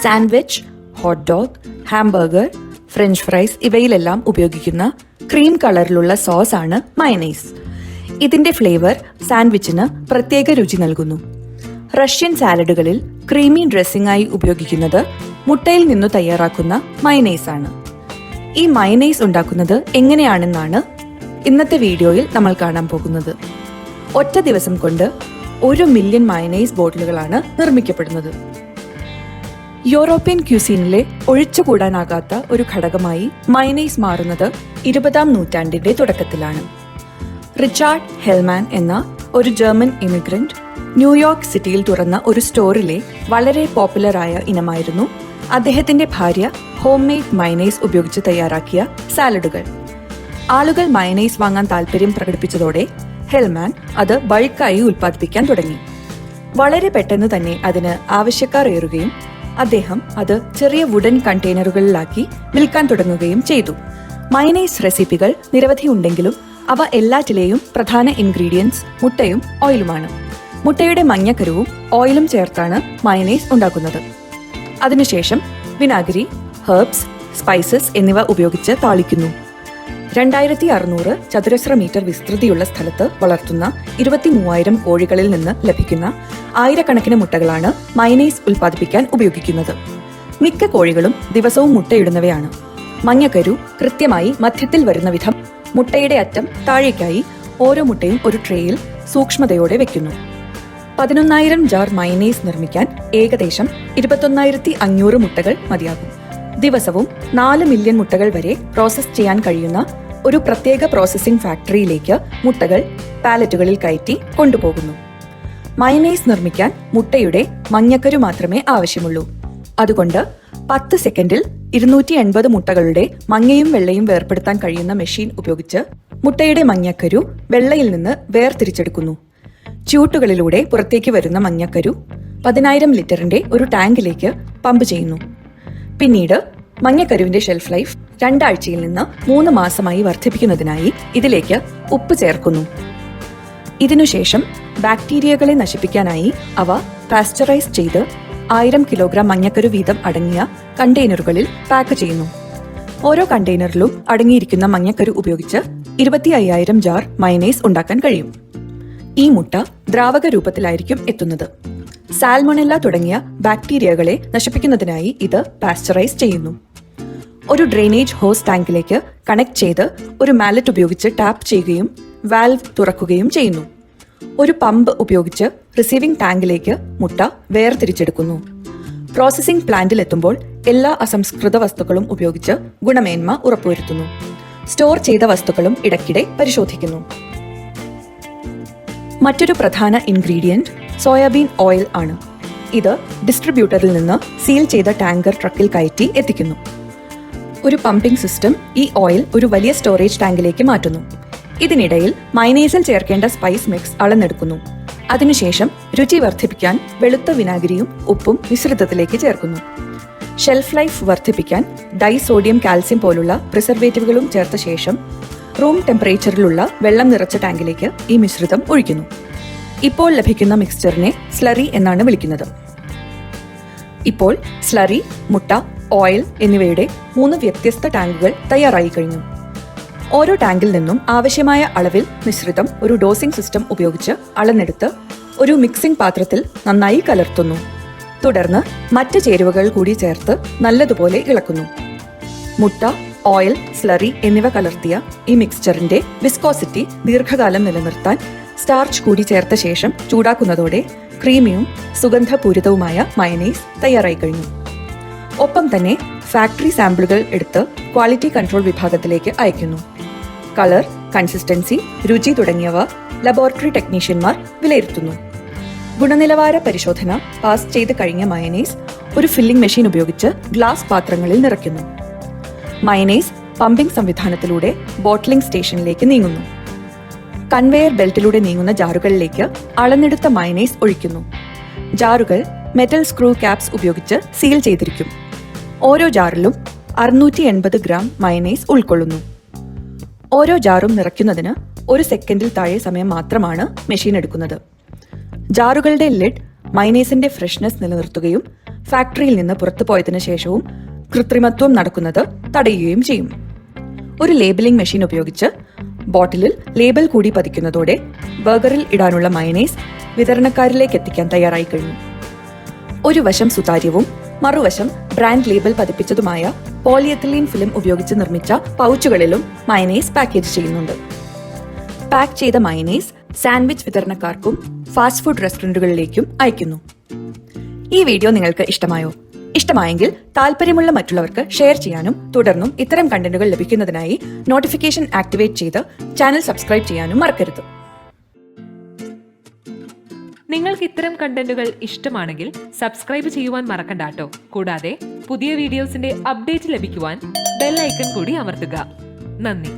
Sandwich hot dog hamburger French fries ഇവയിലെല്ലാം ഉപയോഗിക്കുന്ന cream കളറിലുള്ള sauce ആണ് മയനൈസ് ഇതിന്റെ ഫ്ലേവർ സാൻഡ്വിച്ചിന് പ്രത്യേക രുചി നൽകുന്നു. റഷ്യൻ സാലഡുകളിൽ ക്രീമി ഡ്രസ്സിംഗ് ആയി ഉപയോഗിക്കുന്നത് മുട്ടയിൽ നിന്ന് തയ്യാറാക്കുന്ന മയനൈസ് ആണ് ഈ മയനൈസ് ഉണ്ടാക്കുന്നത് എങ്ങനെയാണെന്നാണ് ഇന്നത്തെ വീഡിയോയിൽ നമ്മൾ കാണാൻ പോകുന്നത്. ഒറ്റ ദിവസം കൊണ്ട് ഒരു മില്യൺ മയനൈസ് ബോട്ടിലുകളാണ് നിർമ്മിക്കപ്പെടുന്നത്. യൂറോപ്യൻ ക്യൂസീനിലെ ഒഴിച്ചുകൂടാനാകാത്ത ഒരു ഘടകമായി മൈനൈസ് മാറുന്നത് ഇരുപതാം നൂറ്റാണ്ടിന്റെ തുടക്കത്തിലാണ്. റിച്ചാർഡ് ഹെൽമാൻ എന്ന ഒരു ജർമ്മൻ ഇമിഗ്രന്റ് ന്യൂയോർക്ക് സിറ്റിയിൽ തുറന്ന ഒരു സ്റ്റോറിലെ വളരെ പോപ്പുലറായ ഇനമായിരുന്നു അദ്ദേഹത്തിന്റെ ഭാര്യ ഹോം മെയ്ഡ് മൈനൈസ് ഉപയോഗിച്ച് തയ്യാറാക്കിയ സാലഡുകൾ. ആളുകൾ മയനൈസ് വാങ്ങാൻ താല്പര്യം പ്രകടിപ്പിച്ചതോടെ ഹെൽമാൻ അത് ബൾക്കായി ഉൽപ്പാദിപ്പിക്കാൻ തുടങ്ങി. വളരെ പെട്ടെന്ന് തന്നെ അതിന് ആവശ്യക്കാർ ഏറുകയും അദ്ദേഹം അത് ചെറിയ വുഡൻ കണ്ടെയ്നറുകളിലാക്കി വിൽക്കാൻ തുടങ്ങുകയും ചെയ്തു. മയനൈസ് റെസിപ്പികൾ നിരവധി ഉണ്ടെങ്കിലും അവ എല്ലാറ്റിലെയും പ്രധാന ഇൻഗ്രീഡിയൻസ് മുട്ടയും ഓയിലുമാണ് മുട്ടയുടെ മഞ്ഞക്കരുവും ഓയിലും ചേർത്താണ് മയനൈസ് ഉണ്ടാക്കുന്നത്. അതിനുശേഷം വിനാഗിരി ഹെർബ്സ് സ്പൈസസ് എന്നിവ ഉപയോഗിച്ച് താളിക്കുന്നു. രണ്ടായിരത്തി അറുന്നൂറ് ചതുരശ്ര മീറ്റർ വിസ്തൃതിയുള്ള സ്ഥലത്ത് വളർത്തുന്ന ഇരുപത്തി മൂവായിരം കോഴികളിൽ നിന്ന് ലഭിക്കുന്ന ആയിരക്കണക്കിന് മുട്ടകളാണ് മൈനൈസ് ഉൽപ്പാദിപ്പിക്കാൻ ഉപയോഗിക്കുന്നത്. മിക്ക കോഴികളും ദിവസവും മുട്ടയിടുന്നവയാണ്. മഞ്ഞക്കരു കൃത്യമായി മധ്യത്തിൽ വരുന്ന വിധം മുട്ടയുടെ അറ്റം താഴേക്കായി ഓരോ മുട്ടയും ഒരു ട്രേയിൽ സൂക്ഷ്മതയോടെ വെക്കുന്നു. പതിനൊന്നായിരം ജാർ മൈനൈസ് നിർമ്മിക്കാൻ ഏകദേശം ഇരുപത്തൊന്നായിരത്തി അഞ്ഞൂറ് മുട്ടകൾ മതിയാകും. ദിവസവും നാല് മില്യൺ മുട്ടകൾ വരെ പ്രോസസ് ചെയ്യാൻ കഴിയുന്ന ഒരു പ്രത്യേക പ്രോസസ്സിംഗ് ഫാക്ടറിയിലേക്ക് മുട്ടകൾ പാലറ്റുകളിൽ കയറ്റി കൊണ്ടുപോകുന്നു. മയനൈസ് നിർമ്മിക്കാൻ മുട്ടയുടെ മഞ്ഞക്കരു മാത്രമേ ആവശ്യമുള്ളൂ. അതുകൊണ്ട് പത്ത് സെക്കൻഡിൽ ഇരുന്നൂറ്റി എൺപത് മുട്ടകളുടെ മഞ്ഞയും വെള്ളയും വേർപെടുത്താൻ കഴിയുന്ന മെഷീൻ ഉപയോഗിച്ച് മുട്ടയുടെ മഞ്ഞക്കരു വെള്ളയിൽ നിന്ന് വേർതിരിച്ചെടുക്കുന്നു. ചൂട്ടുകളിലൂടെ പുറത്തേക്ക് വരുന്ന മഞ്ഞക്കരു പതിനായിരം ലിറ്ററിന്റെ ഒരു ടാങ്കിലേക്ക് പമ്പ് ചെയ്യുന്നു. പിന്നീട് മഞ്ഞക്കരുവിന്റെ ഷെൽഫ് ലൈഫ് രണ്ടാഴ്ചയിൽ നിന്ന് മൂന്ന് മാസമായി വർദ്ധിപ്പിക്കുന്നതിനായി ഇതിലേക്ക് ഉപ്പ് ചേർക്കുന്നു. ഇതിനുശേഷം ബാക്ടീരിയകളെ നശിപ്പിക്കാനായി അവ പാസ്ചറൈസ് ചെയ്ത് ആയിരം കിലോഗ്രാം മഞ്ഞക്കരു വീതം അടങ്ങിയ കണ്ടെയ്നറുകളിൽ പാക്ക് ചെയ്യുന്നു. ഓരോ കണ്ടെയ്നറിലും അടങ്ങിയിരിക്കുന്ന മഞ്ഞക്കരു ഉപയോഗിച്ച് ഇരുപത്തി അയ്യായിരം ജാർ മയനൈസ് ഉണ്ടാക്കാൻ കഴിയും. ഈ മുട്ട ദ്രാവക രൂപത്തിലായിരിക്കും എത്തുന്നത്. സാൽമണെല്ല തുടങ്ങിയ ബാക്ടീരിയകളെ നശിപ്പിക്കുന്നതിനായി ഇത് പാസ്ചറൈസ് ചെയ്യുന്നു. ഒരു ഡ്രെയിനേജ് ഹോസ് ടാങ്കിലേക്ക് കണക്ട് ചെയ്ത് ഒരു മാലറ്റ് ഉപയോഗിച്ച് ടാപ്പ് ചെയ്യുകയും വാൽവ് തുറക്കുകയും ചെയ്യുന്നു. ഒരു പമ്പ് ഉപയോഗിച്ച് റിസീവിംഗ് ടാങ്കിലേക്ക് മുട്ട വേർതിരിച്ചെടുക്കുന്നു. പ്രോസസ്സിംഗ് പ്ലാന്റിൽ എത്തുമ്പോൾ എല്ലാ അസംസ്കൃത വസ്തുക്കളും ഉപയോഗിച്ച് ഗുണമേന്മ ഉറപ്പുവരുത്തുന്നു. സ്റ്റോർ ചെയ്ത വസ്തുക്കളും ഇടയ്ക്കിടെ പരിശോധിക്കുന്നു. മറ്റൊരു പ്രധാന ഇൻഗ്രീഡിയന്റ് സോയാബീൻ ഓയിൽ ആണ്. ഇത് ഡിസ്ട്രിബ്യൂട്ടറിൽ നിന്ന് സീൽ ചെയ്ത ടാങ്കർ ട്രക്കിൽ കയറ്റി എത്തിക്കുന്നു. ഒരു പമ്പിംഗ് സിസ്റ്റം ഈ ഓയിൽ ഒരു വലിയ സ്റ്റോറേജ് ടാങ്കിലേക്ക് മാറ്റുന്നു. ഇതിനിടയിൽ മൈനേസിൽ ചേർക്കേണ്ട സ്പൈസ് മിക്സ് അളന്നെടുക്കുന്നു. അതിനുശേഷം രുചി വർദ്ധിപ്പിക്കാൻ വെളുത്ത വിനാഗിരിയും ഉപ്പും മിശ്രിതത്തിലേക്ക് ചേർക്കുന്നു. ഷെൽഫ് ലൈഫ് വർദ്ധിപ്പിക്കാൻ ഡൈ സോഡിയം കാൽസ്യം പോലുള്ള പ്രിസർവേറ്റീവുകളും ചേർത്ത ശേഷം റൂം ടെമ്പറേച്ചറിലുള്ള വെള്ളം നിറച്ച ടാങ്കിലേക്ക് ഈ മിശ്രിതം ഒഴിക്കുന്നു. ഇപ്പോൾ ലഭിക്കുന്ന മിക്സ്ചറിനെ സ്ലറി എന്നാണ് വിളിക്കുന്നത്. ഇപ്പോൾ സ്ലറി മുട്ട ഓയിൽ എന്നിവയുടെ മൂന്ന് വ്യത്യസ്ത ടാങ്കുകൾ തയ്യാറായി കഴിഞ്ഞു. ഓരോ ടാങ്കിൽ നിന്നും ആവശ്യമായ അളവിൽ മിശ്രിതം ഒരു ഡോസിംഗ് സിസ്റ്റം ഉപയോഗിച്ച് അളന്നെടുത്ത് ഒരു മിക്സിംഗ് പാത്രത്തിൽ നന്നായി കലർത്തുന്നു. തുടർന്ന് മറ്റ് ചേരുവകൾ കൂടി ചേർത്ത് നല്ലതുപോലെ ഇളക്കുന്നു. മുട്ട ഓയിൽ സ്ലറി എന്നിവ കലർത്തിയ ഈ മിക്സ്ചറിന്റെ വിസ്കോസിറ്റി ദീർഘകാലം നിലനിർത്താൻ സ്റ്റാർച്ച് കൂടി ചേർത്ത ശേഷം ചൂടാക്കുന്നതോടെ ക്രീമിയും സുഗന്ധപൂരിതവുമായ മയനൈസ് തയ്യാറായി കഴിഞ്ഞു. ഒപ്പം തന്നെ ഫാക്ടറി സാമ്പിളുകൾ എടുത്ത് ക്വാളിറ്റി കൺട്രോൾ വിഭാഗത്തിലേക്ക് അയക്കുന്നു. കളർ കൺസിസ്റ്റൻസി രുചി തുടങ്ങിയവ ലബോറട്ടറി ടെക്നീഷ്യന്മാർ വിലയിരുത്തുന്നു. ഗുണനിലവാര പരിശോധന പാസ് ചെയ്ത് കഴിഞ്ഞ മയനൈസ് ഒരു ഫില്ലിംഗ് മെഷീൻ ഉപയോഗിച്ച് ഗ്ലാസ് പാത്രങ്ങളിൽ നിറയ്ക്കുന്നു. മയനൈസ് പമ്പിംഗ് സംവിധാനത്തിലൂടെ ബോട്ട്ലിംഗ് സ്റ്റേഷനിലേക്ക് നീങ്ങുന്നു. കൺവെയർ ബെൽറ്റിലൂടെ നീങ്ങുന്ന ജാറുകളിലേക്ക് അളന്നെടുത്ത മയനൈസ് ഒഴിക്കുന്നു. ജാറുകൾ മെറ്റൽ സ്ക്രൂ ക്യാപ്സ് ഉപയോഗിച്ച് സീൽ ചെയ്തിരിക്കും. ഓരോ ജാറിലും അറുന്നൂറ്റി എൺപത് ഗ്രാം മയനൈസ് ഉൾക്കൊള്ളുന്നു. ഓരോ ജാറും നിറയ്ക്കുന്നതിന് ഒരു സെക്കൻഡിൽ താഴെ സമയം മാത്രമാണ് മെഷീൻ എടുക്കുന്നത്. ജാറുകളുടെ ലിഡ് മൈനേസിന്റെ ഫ്രഷ്നെസ് നിലനിർത്തുകയും ഫാക്ടറിയിൽ നിന്ന് പുറത്തു പോയതിനു ശേഷവും കൃത്രിമത്വം നടക്കുന്നത് തടയുകയും ചെയ്യും. ഒരു ലേബലിംഗ് മെഷീൻ ഉപയോഗിച്ച് ബോട്ടിലിൽ ലേബൽ കൂടി പതിക്കുന്നതോടെ ബർഗറിൽ ഇടാനുള്ള മയനൈസ് വിതരണക്കാരിലേക്ക് എത്തിക്കാൻ തയ്യാറായി കഴിഞ്ഞു. ഒരു വശം സുതാര്യവും മറുവശം ബ്രാൻഡ് ലേബൽ പതിപ്പിച്ചതുമായ പോളിയെത്തിലീൻ ഫിലിം ഉപയോഗിച്ച് നിർമ്മിച്ച പൗച്ചുകളിലും മയനേസ് പാക്കേജ് ചെയ്യുന്നുണ്ട്. പാക്ക് ചെയ്ത മയനേസ് സാൻഡ്വിച്ച് വിതരണക്കാർക്കും ഫാസ്റ്റ് ഫുഡ് റെസ്റ്റോറന്റുകളിലേക്കും അയക്കുന്നു ഈ വീഡിയോ നിങ്ങൾക്ക് ഇഷ്ടമായോ? ഇഷ്ടമായെങ്കിൽ താല്പര്യമുള്ള മറ്റുള്ളവർക്ക് ഷെയർ ചെയ്യാനും തുടർന്നും ഇത്തരം കണ്ടന്റുകൾ ലഭിക്കുന്നതിനായി നോട്ടിഫിക്കേഷൻ ആക്ടിവേറ്റ് ചെയ്ത് ചാനൽ സബ്സ്ക്രൈബ് ചെയ്യാനും മറക്കരുത്. നിങ്ങൾക്ക് ഇത്തരം കണ്ടന്റുകൾ ഇഷ്ടമാണെങ്കിൽ സബ്സ്ക്രൈബ് ചെയ്യുവാൻ മറക്കണ്ട കേട്ടോ കൂടാതെ പുതിയ വീഡിയോസിന്റെ അപ്ഡേറ്റ് ലഭിക്കുവാൻ ബെൽ ഐക്കൺ കൂടി അമർത്തുക. നന്ദി.